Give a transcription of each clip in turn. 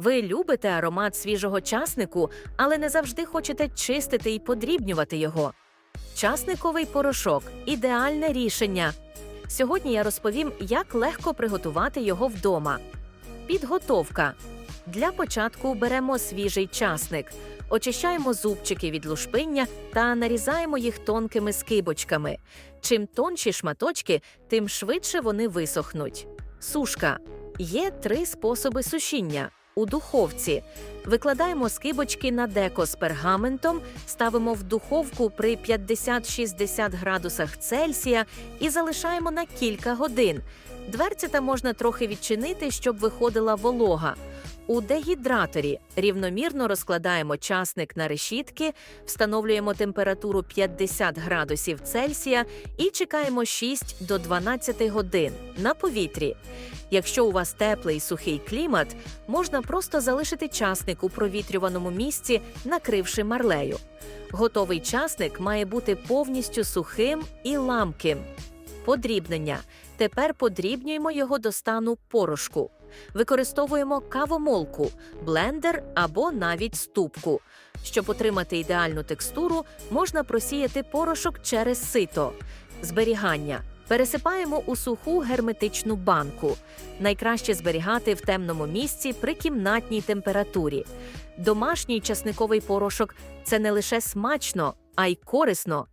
Ви любите аромат свіжого часнику, але не завжди хочете чистити і подрібнювати його. Часниковий порошок ідеальне рішення. Сьогодні я розповім, як легко приготувати його вдома. Підготовка. Для початку беремо свіжий часник, очищаємо зубчики від лушпиння та нарізаємо їх тонкими скибочками. Чим тонші шматочки, тим швидше вони висохнуть. Сушка. Є три способи сушіння. У духовці викладаємо скибочки на деко з пергаментом, ставимо в духовку при 50-60 градусах Цельсія і залишаємо на кілька годин. Дверцята можна трохи відчинити, щоб виходила волога. У дегідраторі рівномірно розкладаємо часник на решітки, встановлюємо температуру 50 градусів Цельсія і чекаємо 6 до 12 годин на повітрі. Якщо у вас теплий сухий клімат, можна просто залишити часник у провітрюваному місці, накривши марлею. Готовий часник має бути повністю сухим і ламким. Подрібнення. Тепер подрібнюємо його до стану порошку. Використовуємо кавомолку, блендер або навіть ступку. Щоб отримати ідеальну текстуру, можна просіяти порошок через сито. Зберігання. Пересипаємо у суху герметичну банку. Найкраще зберігати в темному місці при кімнатній температурі. Домашній часниковий порошок це не лише смачно, а й корисно.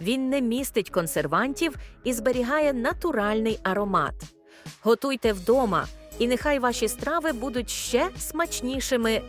Він не містить консервантів і зберігає натуральний аромат. Готуйте вдома, і нехай ваші страви будуть ще смачнішими